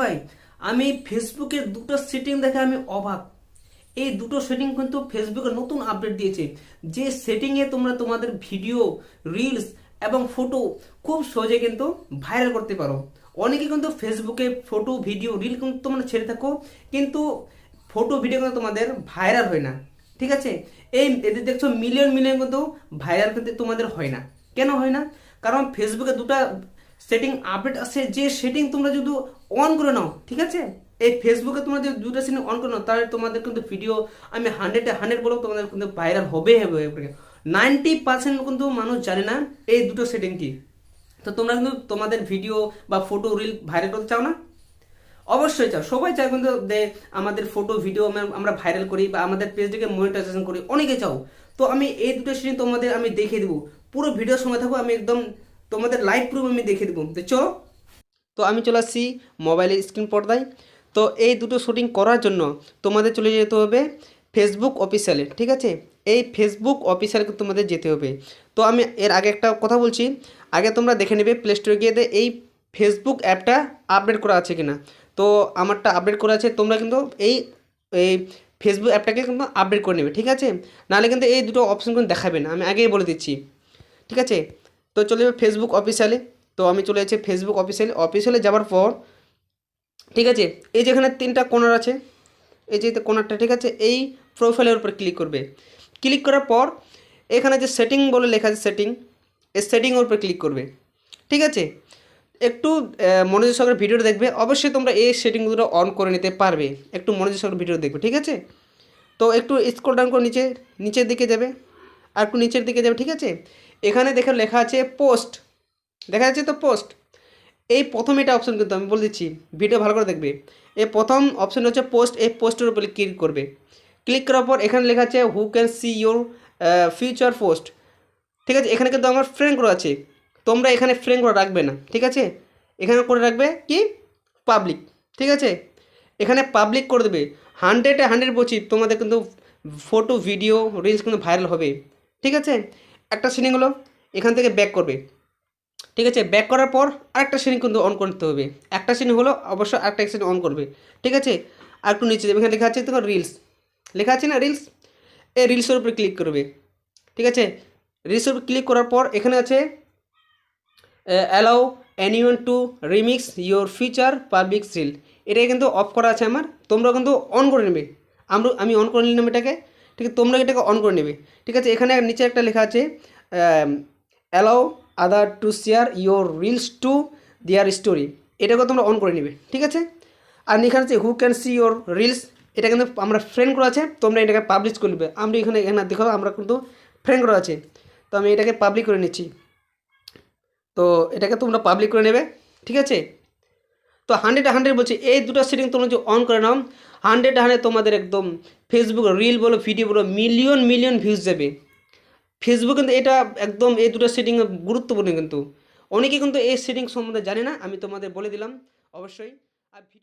ভাই, আমি ফেসবুকের দুটো সেটিং দেখে আমি অবাক। এই দুটো সেটিং কিন্তু ফেসবুকে নতুন আপডেট দিয়েছে। যে সেটিংয়ে তোমরা তোমাদের ভিডিও রিলস এবং ফটো খুব সহজে কিন্তু ভাইরাল করতে পারো। অনেকে কিন্তু ফেসবুকে ফটো ভিডিও রিল কিন্তু তোমরা ছেড়ে থাকো, কিন্তু ফটো ভিডিও কিন্তু তোমাদের ভাইরাল হয় না। ঠিক আছে? এই এদের দেখছ মিলিয়ন মিলিয়ন কিন্তু ভাইরাল কিন্তু তোমাদের হয় না। কেন হয় না? কারণ ফেসবুকে দুটা সেটিং আপডেট আছে, যে সেটিং তোমরা যদি অন করে নাও, ঠিক আছে? এই ফেসবুকে তোমরা যদি দুটো সেটিং অন করে নাও, তাহলে তোমাদের কিন্তু ভিডিও আমি হান্ড্রেডে হান্ড্রেড বলব, তোমাদের কিন্তু ভাইরাল হবে হবে নাইনটি পার্সেন্ট কিন্তু মানুষ জানে না এই দুটো সেটিং কি। তো তোমরা কিন্তু তোমাদের ভিডিও বা ফটো রিল ভাইরাল করতে চাও না? অবশ্যই চাও। সবাই চায় কিন্তু আমাদের ফটো ভিডিও আমরা ভাইরাল করি বা আমাদের পেজটিকে মনিটাইজেশন করি। অনেকে চাও। তো আমি এই দুটো শ্রেণি তোমাদের আমি দেখিয়ে দেবো। পুরো ভিডিওর সময় থাকব আমি একদম তোমাদের লাইভ প্রুফ আমি দেখে দেবো তো চলো তো আমি চলে আসছি মোবাইলের স্ক্রিন পর্দায়। তো এই দুটো শুটিং করার জন্য তোমাদের চলে যেতে হবে ফেসবুক অফিসিয়ালে ঠিক আছে? এই ফেসবুক অফিসিয়ালে তোমাদের যেতে হবে। তো আমি এর আগে একটা কথা বলছি, আগে তোমরা দেখে নেবে প্লে স্টোরে গিয়ে এই ফেসবুক অ্যাপটা আপডেট করা আছে কিনা। তো আমারটা আপডেট করা আছে, তোমরা কিন্তু এই এই ফেসবুক অ্যাপটাকে কিন্তু আপডেট করে নেবে, ঠিক আছে? নাহলে কিন্তু এই দুটো অপশন কিন্তু দেখাবে না, আমি আগেই বলে দিচ্ছি, ঠিক আছে? তো চলে যাবে ফেসবুক অফিসিয়ালে তো আমি চলে যাচ্ছি ফেসবুক অফিসিয়ালে অফিসিয়ালে যাওয়ার পর, ঠিক আছে, এই যেখানে তিনটা কোনার আছে, এই যে কোনারটা ঠিক আছে, এই প্রোফাইলের উপর ক্লিক করবে। ক্লিক করার পর, এখানে যে সেটিং বলে লেখা আছে সেটিং এই সেটিংয়ের উপর ক্লিক করবে। ঠিক আছে? একটু মনোযোগ সহকারে ভিডিওটা দেখবে। অবশ্যই তোমরা এই সেটিংগুলো অন করে নিতে পারবে। একটু মনোযোগ সহকারে ভিডিও দেখবে, ঠিক আছে? তো একটু স্ক্রল ডাউন করে নিচে, নিচের দিকে যাবে। আর একটু নিচের দিকে যাবে, ঠিক আছে? এখানে দেখে লেখা আছে পোস্ট দেখা যাচ্ছে তো পোস্ট এই প্রথম এটা অপশন কিন্তু আমি বলে দিচ্ছি ভিডিও ভালো করে দেখবে। এই প্রথম অপশন হচ্ছে পোস্ট এই পোস্টের উপরে ক্লিক করবে। ক্লিক করার পর এখানে লেখা আছে who can see your future post ঠিক আছে? এখানে কিন্তু আমার ফ্রেন্ড করা আছে। তোমরা এখানে ফ্রেন্ড করে রাখবে না, ঠিক আছে? এখানে করে রাখবে কি? পাবলিক ঠিক আছে? এখানে পাবলিক করে দেবে। হান্ড্রেডে হান্ড্রেড বলছি, তোমাদের কিন্তু ফটো ভিডিও রিলস কিন্তু ভাইরাল হবে। ঠিক আছে? একটা সিনিং হলো, এখান থেকে ব্যাক করবে। ঠিক আছে? ব্যাক করার পর আরেকটা শ্রেণি কিন্তু অন করতে হবে। একটা শ্রেণি হলো, অবশ্যই আরেকটা শ্রেণি অন করবে। ঠিক আছে? আর একটু নিচে যাবে। এখানে লেখা আছে তোমার রিলস লেখা আছে না রিলস এই রিলসের উপরে ক্লিক করবে। ঠিক আছে? রিলসের উপর ক্লিক করার পর এখানে আছে allow anyone to remix your future public reel এটা কিন্তু অফ করা আছে আমার। তোমরা কিন্তু অন করে নেবে। আমরা, আমি অন করে নিলাম এটাকে। ঠিক আছে, তোমরা এটাকে অন করে নেবে। ঠিক আছে, এখানে নিচে একটা লেখা আছে allow other to share your reels to their story এটাকে তোমরা অন করে নেবে, ঠিক আছে? আর এখানে আছে who can see your reels এটা কিন্তু আমরা ফ্রেন্ড করা আছে, তোমরা এটাকে পাবলিশ করে নেবে। আমরা এখানে এখানে দেখো, আমরা কিন্তু ফ্রেন্ড করা আছে। তো আমি এটাকে পাবলিক করে নিচ্ছি। তো এটাকে তোমরা পাবলিক করে নেবে, ঠিক আছে? তো হান্ড্রেড হান্ড্রেড বলছি, এই দুটো সেটিং তোমরা যদি অন করে নাও, হান্ড্রেড হান্ড্রেড তোমাদের একদম ফেসবুক রিল বলো ভিডিও বলো মিলিয়ন মিলিয়ন ভিউজ যাবে। ফেসবুক কিন্তু এটা একদম এই দুটো সেটিং গুরুত্বপূর্ণ কিন্তু। অনেকে কিন্তু এই সেটিং সম্বন্ধে জানে না, আমি তোমাদের বলে দিলাম, অবশ্যই। আর ভিডিও